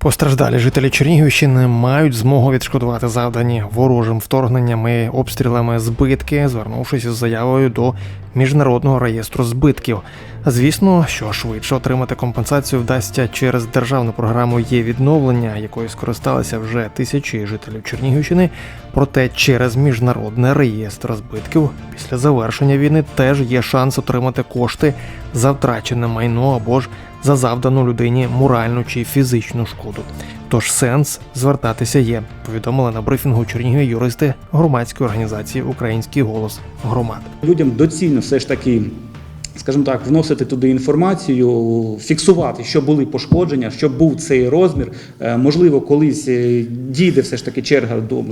Постраждалі жителі Чернігівщини мають змогу відшкодувати завдані ворожим вторгненням і обстрілами збитки, звернувшись із заявою до міжнародного реєстру збитків. Звісно, що швидше отримати компенсацію вдасться через державну програму є відновлення, якою скористалися вже тисячі жителів Чернігівщини. Проте через міжнародний реєстр збитків після завершення війни теж є шанс отримати кошти за втрачене майно або ж за завдану людині моральну чи фізичну шкоду. Тож сенс звертатися є, повідомили на брифінгу Чернігові юристи громадської організації Український голос громад. Людям доцільно все ж таки. Скажімо так, вносити туди інформацію, фіксувати, що були пошкодження, щоб був цей розмір. Е, Можливо, колись е, дійде все ж таки черга до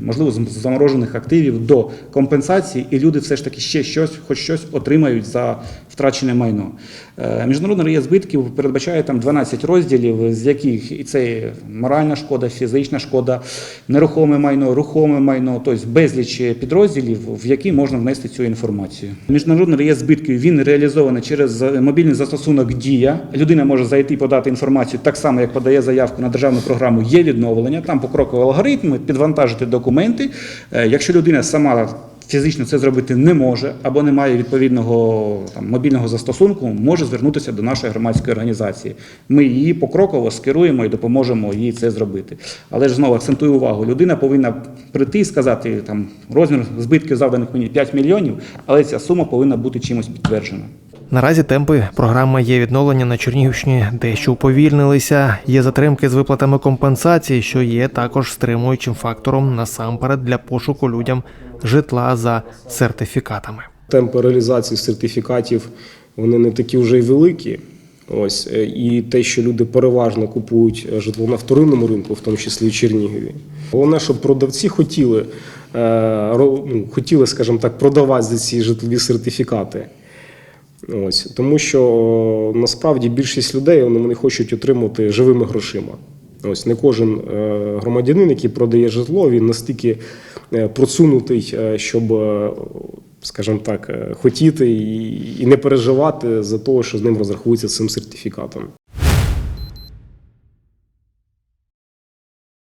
можливо заморожених активів до компенсації, і люди все ж таки ще щось, хоч щось отримають за втрачене майно. Е, Міжнародний реєстр збитків передбачає там 12 розділів, з яких і це моральна шкода, фізична шкода, нерухоме майно, рухоме майно, тобто безліч підрозділів, в які можна внести цю інформацію. Міжнародний реєстр збитків він реалізований через мобільний застосунок Дія. Людина може зайти і подати інформацію так само, як подає заявку на державну програму. Є відновлення. Там покрокові алгоритми, підвантажити документи. Е, Якщо людина сама фізично це зробити не може або не має відповідного там, мобільного застосунку, може звернутися до нашої громадської організації. Ми її покроково скеруємо і допоможемо їй це зробити. Але ж знову акцентую увагу: людина повинна прийти і сказати там розмір збитків завданих мені 5 мільйонів, але ця сума повинна бути чимось підтверджена. Наразі темпи програми є відновлення на Чернігівщині дещо уповільнилися. Є затримки з виплатами компенсації, що є також стримуючим фактором насамперед для пошуку людям житла за сертифікатами. темпи реалізації сертифікатів вони не такі вже й великі. Ось е, і те, що люди переважно купують е, житло на вторинному ринку, в тому числі в Чернігові. Головне, щоб продавці хотіли, е, ну, хотіли, скажімо так, продавати ці житлові сертифікати. Ось тому, що насправді більшість людей вони, хочуть отримати живими грошима. Ось не кожен е, громадянин, який продає житло, він настільки е, просунутий, е, щоб, е, скажімо так, е, хотіти і, не переживати за те, що з ним розрахуються цим сертифікатом.